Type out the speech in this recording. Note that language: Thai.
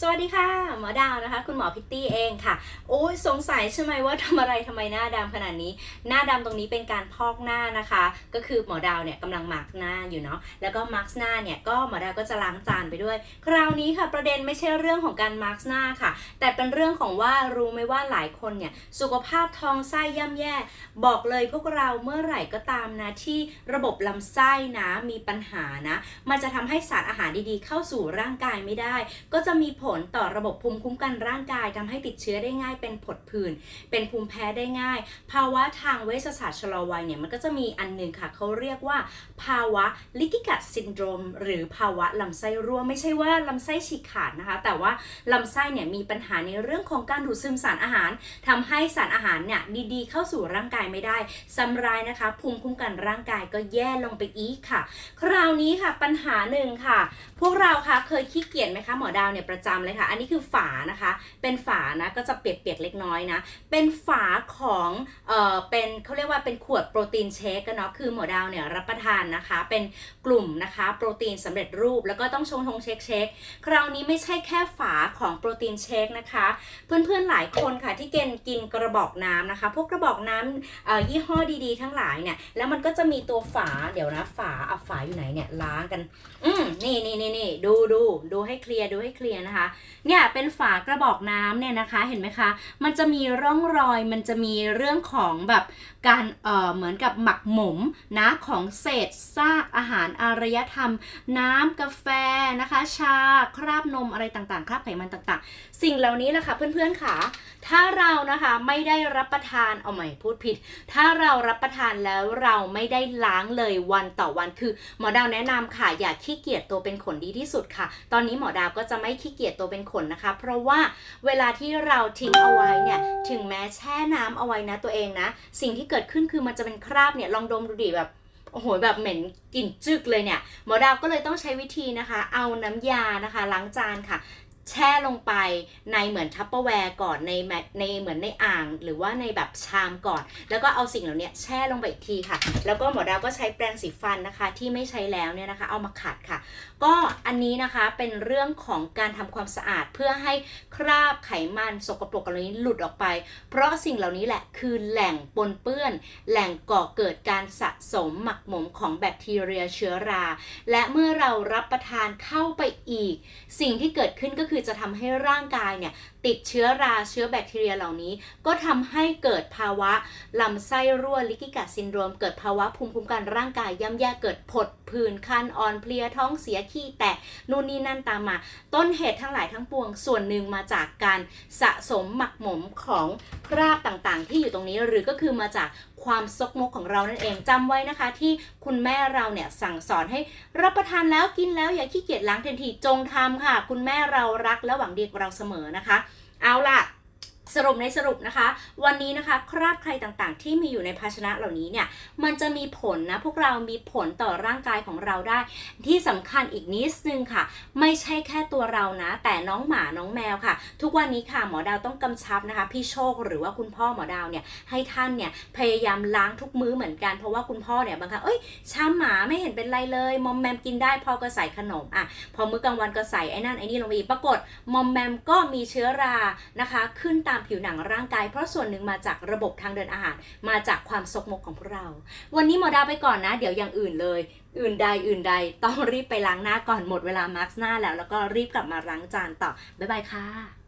สวัสดีค่ะ หมอดาวนะคะ คุณหมอพิตตี้เองค่ะ โอ้ยสงสัยใช่ไหมว่าทำอะไรทำไมหน้าดำขนาดนี้ หน้าดำตรงนี้เป็นการพอกหน้านะคะ ก็คือหมอดาวเนี่ยกำลังมาร์กหน้าอยู่เนาะแล้วก็มาร์กหน้าเนี่ยก็หมอดาวก็จะล้างจานไปด้วย คราวนี้ค่ะประเด็นไม่ใช่เรื่องของการมาร์กหน้าค่ะ แต่เป็นเรื่องของว่ารู้ไหมว่าหลายคนเนี่ยสุขภาพท้องไส้ย่ำแย่ บอกเลยพวกเราเมื่อไหร่ก็ตามนะที่ระบบลำไส้นะมีปัญหานะ มันจะทำให้สารอาหารดีๆ เข้าสู่ร่างกายไม่ได้ ก็จะมีผลต่อระบบภูมิคุ้มกันร่างกายทำให้ติดเชื้อได้ง่ายเป็นผดผื่นเป็นภูมิแพ้ได้ง่าย ภาวะทางเวชศาสตร์ชะลอวัยเนี่ยมันก็จะมีอันหนึ่งค่ะเขาเรียกว่า ภาวะลิกิกัดซินโดรม หรือภาวะลำไส้รั่วไม่ใช่ว่าลำไส้ฉีกขาดนะคะ แต่ว่าลำไส้เนี่ยมีปัญหาในเรื่องของการดูดซึมสารอาหารทำให้สารอาหารเนี่ยดีๆ เข้าสู่ร่างกายไม่ได้ซ้ำร้ายนะคะ ภูมิคุ้มกันร่างกายก็แย่ลงไปอีกค่ะ คราวนี้ค่ะปัญหาหนึ่งค่ะ พวกเราคะเคยขี้เกียจไหมคะหมอดาวเนี่ยประจำเลยค่ะ อันนี้คือฝานะคะ เป็นฝานะก็จะเปียกๆเล็กน้อยนะ เป็นฝาของเอ่อเป็นเขาเรียกว่าเป็นขวดโปรตีนเชคกันเนาะคือหมอดาวเนี่ยรับประทานนะคะ เป็นกลุ่มนะคะโปรตีนสำเร็จรูปแล้วก็ต้องชงชงเช็คเช็คคราวนี้ไม่ใช่แค่ฝาของโปรตีนเชคนะคะ เพื่อนๆหลายคนค่ะที่เกินกินกระบอกน้ำนะคะ พวกกระบอกน้ำยี่ห้อดีๆ ทั้งหลายเนี่ยแล้วมันก็จะมีตัวฝาเดี๋ยวนะฝาเอาฝาอยู่ไหนเนี่ยล้างกัน อืมนี่นี่นี่นี่ดูดูดูให้เคลียร์ดูให้เคลียร์นะคะเนี่ยเป็นฝากระบอกน้ำเนี่ยนะคะเห็นไหมคะ มันจะมีร่องรอยมันจะมีเรื่องของแบบการเอ่อเหมือนกับหมักหมมนะของเศษซากอาหารอารยธรรม น้ำกาแฟนะคะ ชาคราบนมอะไรต่างๆ คราบไขมันต่างๆ สิ่งเหล่านี้แหละค่ะเพื่อนๆค่ะ ถ้าเรานะคะไม่ได้รับประทานเอาใหม่พูดผิด ถ้าเรารับประทานแล้วเราไม่ได้ล้างเลยวันต่อวันคือหมอดาวแนะนำค่ะอย่าขี้เกียจตัวเป็นขนดีที่สุดค่ะ ตอนนี้หมอดาวก็จะไม่ขี้เกียจตัวเป็นขนนะคะ เพราะว่าเวลาที่เราทิ้งเอาไว้เนี่ยถึงแม้แช่น้ำเอาไว้นะตัวเองนะ สิ่งที่เกิดขึ้นคือมันจะเป็นคราบเนี่ยลองดมดูดิแบบโอ้โหแบบเหม็นกลิ่นจึกเลยเนี่ยหมอดาวก็เลยต้องใช้วิธีนะคะ เอาน้ำยานะคะ ล้างจานค่ะ แช่ลงไปในเหมือนทัพเปอร์แวร์ก่อนในแมในเหมือนในอ่าง หรือว่าในแบบชามก่อน แล้วก็เอาสิ่งเหล่านี้แช่ลงไปอีกทีค่ะ แล้วก็หมอดาวก็ใช้แปรงสีฟันนะคะที่ไม่ใช้แล้วเนี่ยนะคะ เอามาขัดค่ะ ก็อันนี้นะคะเป็นเรื่องของการทำความสะอาดเพื่อให้คราบไขมันสกปรกเหล่านี้หลุดออกไป เพราะสิ่งเหล่านี้แหละคือแหล่งปนเปื้อน แหล่งก่อเกิดการสะสมหมักหมมของแบคทีเรียเชื้อรา และเมื่อเรารับประทานเข้าไปอีก สิ่งที่เกิดขึ้นก็คือจะทำให้ร่างกายเนี่ยติดเชื้อราเชื้อแบคทีเรียเหล่านี้ ก็ทำให้เกิดภาวะลำไส้รั่วลิกิกัดซินโดรม เกิดภาวะภูมิคุ้มกันร่างกายย่ำแย่เกิดผดผื่นคันอ่อนเพลียท้องเสียขี้แตกนู่นนี่นั่นตามมา ต้นเหตุทั้งหลายทั้งปวงส่วนหนึ่งมาจากการสะสมหมักหมมของคราบต่างๆ ที่อยู่ตรงนี้หรือก็คือมาจาก ความซกมกของเรานั่นเองจำไว้นะคะ ที่คุณแม่เราเนี่ยสั่งสอนให้รับประทานแล้วกินแล้วอย่าขี้เกียจล้างทันทีจงทำค่ะ คุณแม่เรารักและหวังดีกับเราเสมอนะคะ เอาล่ะ สรุปในสรุปนะคะ วันนี้นะคะ คราบใครต่างๆ ที่มีอยู่ในภาชนะเหล่านี้เนี่ยมันจะมีผลนะ พวกเรามีผลต่อร่างกายของเราได้ ที่สำคัญอีกนิดนึงค่ะ ไม่ใช่แค่ตัวเรานะ แต่น้องหมาน้องแมวค่ะ ทุกวันนี้ค่ะหมอดาวต้องกำชับนะคะ พี่โชคหรือว่าคุณพ่อหมอดาวเนี่ยให้ท่านเนี่ยพยายามล้างทุกมื้อเหมือนกันเพราะว่าคุณพ่อเนี่ยบางครั้งเอ้ยชามหมาไม่เห็นเป็นไรเลยมอมแมมกินได้พ่อก็ใส่ขนมอะพอมื้อกลางวันก็ใส่ไอ้นั่นไอ้นี่ลงไปปรากฏมอมแมมก็มีเชื้อรานะคะ ขึ้นตามผิวหนังร่างกายเพราะส่วนหนึ่งมาจากระบบทางเดินอาหาร มาจากความซกมกของพวกเรา วันนี้หมอดาวไปก่อนนะ เดี๋ยวอย่างอื่นเลย อื่นใดอื่นใดต้องรีบไปล้างหน้าก่อนหมดเวลามาร์กหน้าแล้ว แล้วก็รีบกลับมาล้างจานต่อบ๊ายบายค่ะ